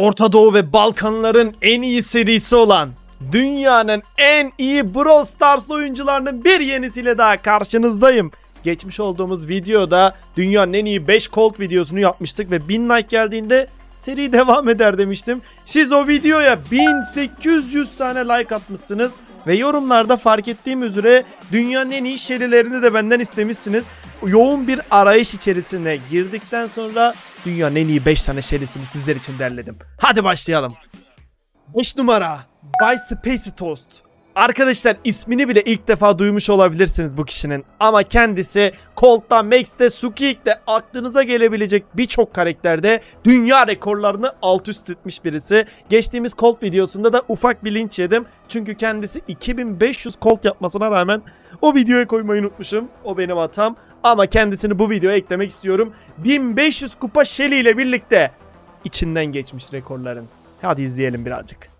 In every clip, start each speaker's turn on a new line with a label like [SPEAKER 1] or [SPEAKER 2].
[SPEAKER 1] Orta Doğu ve Balkanların en iyi serisi olan dünyanın en iyi Brawl Stars oyuncularının bir yenisiyle daha karşınızdayım. Geçmiş olduğumuz videoda dünyanın en iyi 5 Colt videosunu yapmıştık ve 1000 like geldiğinde seri devam eder demiştim. Siz o videoya 1800 tane like atmışsınız ve yorumlarda fark ettiğim üzere dünyanın en iyi serilerini de benden istemişsiniz. Yoğun bir arayış içerisine girdikten sonra dünyanın en iyi 5 tane serisini sizler için derledim. Hadi başlayalım. 5 numara By Spacey Toast. Arkadaşlar ismini bile ilk defa duymuş olabilirsiniz bu kişinin. Ama kendisi Colt'ta, Max'te, Sukiik'te aklınıza gelebilecek birçok karakterde dünya rekorlarını alt üst etmiş birisi. Geçtiğimiz Colt videosunda da ufak bir linç yedim. Çünkü kendisi 2500 Colt yapmasına rağmen o videoya koymayı unutmuşum. O benim hatam. Ama kendisini bu videoya eklemek istiyorum. 1500 kupa Shelly ile birlikte içinden geçmiş rekorların. Hadi izleyelim birazcık.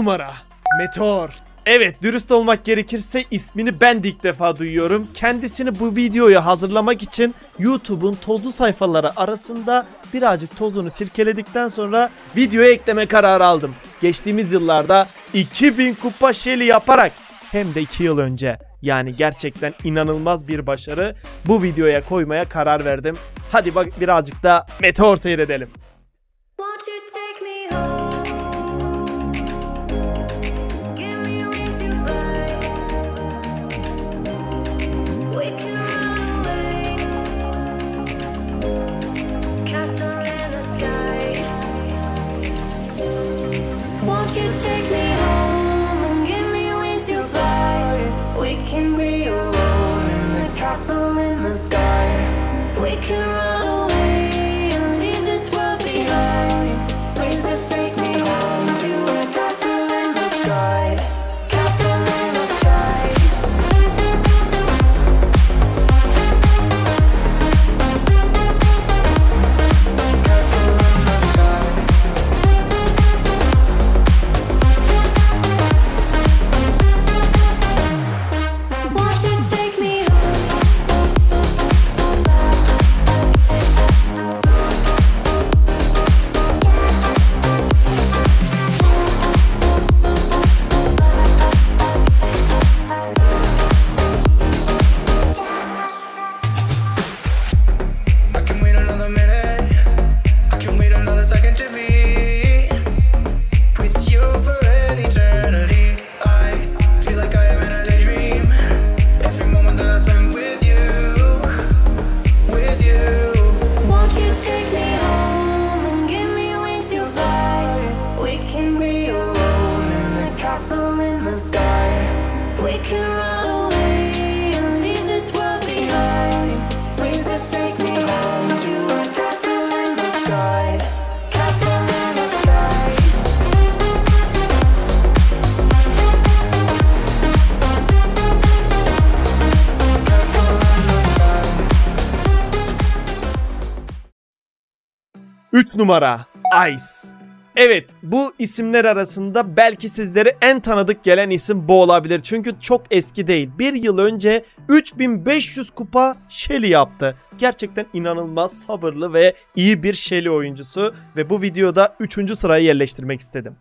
[SPEAKER 1] Numara Meteor. Evet dürüst olmak gerekirse ismini ben de ilk defa duyuyorum. Kendisini bu videoya hazırlamak için YouTube'un tozlu sayfaları arasında birazcık tozunu sirkeledikten sonra videoya ekleme kararı aldım. Geçtiğimiz yıllarda 2000 kupa Shelly yaparak hem de 2 yıl önce yani gerçekten inanılmaz bir başarı bu videoya koymaya karar verdim. Hadi bak birazcık da Meteor seyredelim.
[SPEAKER 2] 3 numara Ice. Evet bu isimler arasında belki sizlere en tanıdık gelen isim bu olabilir. Çünkü çok eski değil. Bir yıl önce 3500 kupa Shelly yaptı. Gerçekten inanılmaz sabırlı ve iyi bir Shelly oyuncusu. Ve bu videoda 3. sıraya yerleştirmek istedim.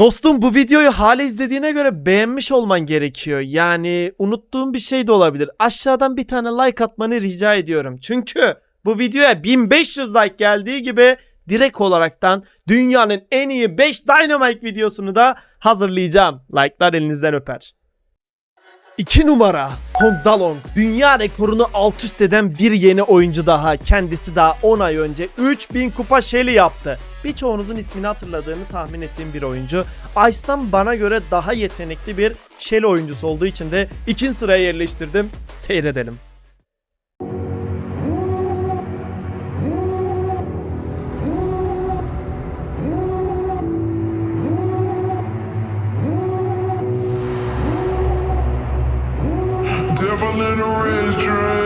[SPEAKER 2] Dostum bu videoyu hala izlediğine göre beğenmiş olman gerekiyor. Yani unuttuğum bir şey de olabilir. Aşağıdan bir tane like atmanı rica ediyorum. Çünkü bu videoya 1500 like geldiği gibi direkt olaraktan dünyanın en iyi 5 Dynamite videosunu da hazırlayacağım. Like'lar elinizden öper. 2 numara Kong Dalong dünya rekorunu alt üst eden bir yeni oyuncu daha. Kendisi daha 10 ay önce 3000 kupa Shelly yaptı. Birçoğunuzun ismini hatırladığını tahmin ettiğim bir oyuncu. Ice'tan bana göre daha yetenekli bir Shelly oyuncusu olduğu için de ikinci sıraya yerleştirdim. Seyredelim.
[SPEAKER 3] Devil in a red dress.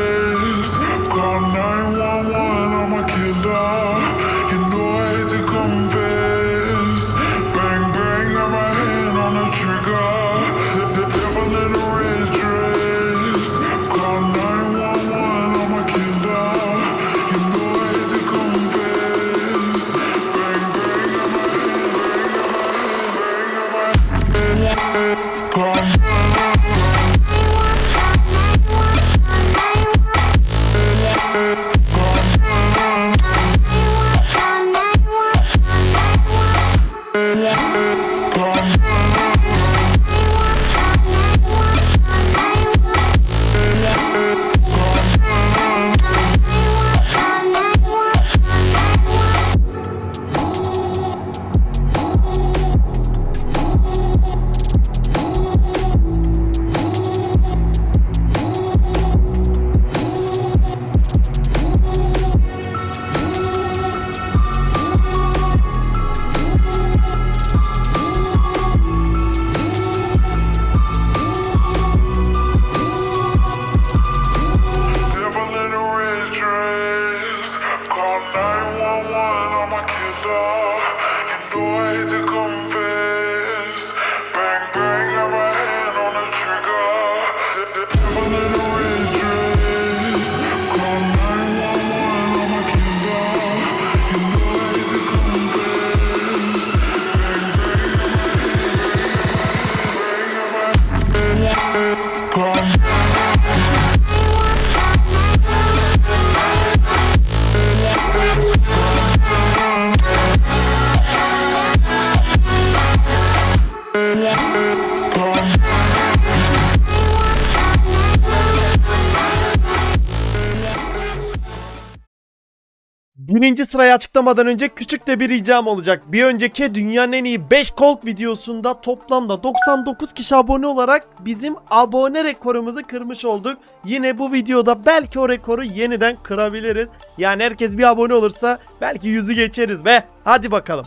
[SPEAKER 2] Birinci sırayı açıklamadan önce küçük de bir ricam olacak. Bir önceki dünyanın en iyi 5 Colt videosunda toplamda 99 kişi abone olarak bizim abone rekorumuzu kırmış olduk. Yine bu videoda belki o rekoru yeniden kırabiliriz. Yani herkes bir abone olursa belki yüzü geçeriz be. Hadi bakalım.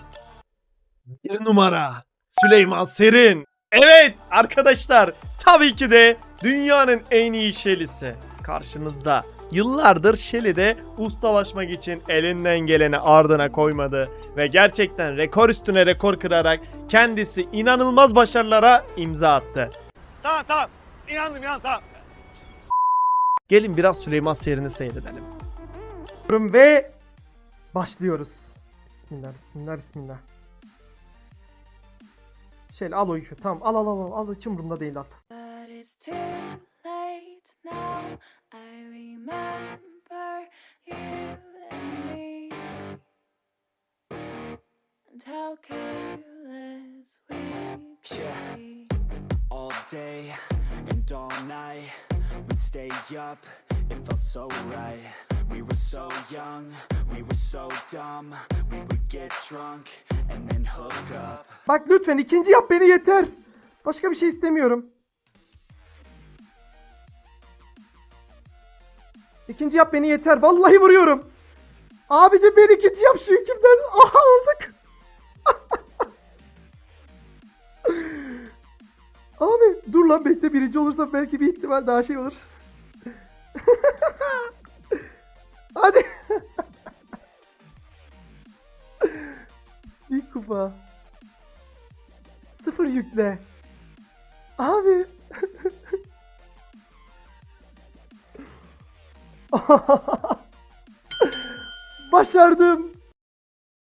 [SPEAKER 2] Bir numara Süleyman Serin. Evet arkadaşlar tabii ki de dünyanın en iyi şelisi karşınızda. Yıllardır Shelly'de ustalaşmak için elinden geleni ardına koymadı ve gerçekten rekor üstüne rekor kırarak kendisi inanılmaz başarılara imza attı.
[SPEAKER 4] Tamam tamam. İnandım inandım tamam.
[SPEAKER 2] Gelin biraz Süleyman Serin'i seyredelim.
[SPEAKER 5] Ve başlıyoruz. Bismillah, bismillah, bismillah. Şöyle al o yükü. Tamam al al al al. Al hiç umurumda değil at.
[SPEAKER 1] But it's too late now. I remember you and me. And how careless we
[SPEAKER 6] Yeah.
[SPEAKER 1] be.
[SPEAKER 6] all day and all night. We'd stay up, it felt so right. We were so young, we were so dumb. We would get drunk and then hook up.
[SPEAKER 5] Bak lütfen ikinci yap beni yeter. Başka bir şey istemiyorum. İkinci yap beni yeter. Vallahi vuruyorum. Abici beni ikinci yap şu yükümden. Aha aldık. Abi dur lan bekle birinci olursa belki bir ihtimal daha şey olur. Hadi. bir kupa. Sıfır yükle. Abi. Başardım.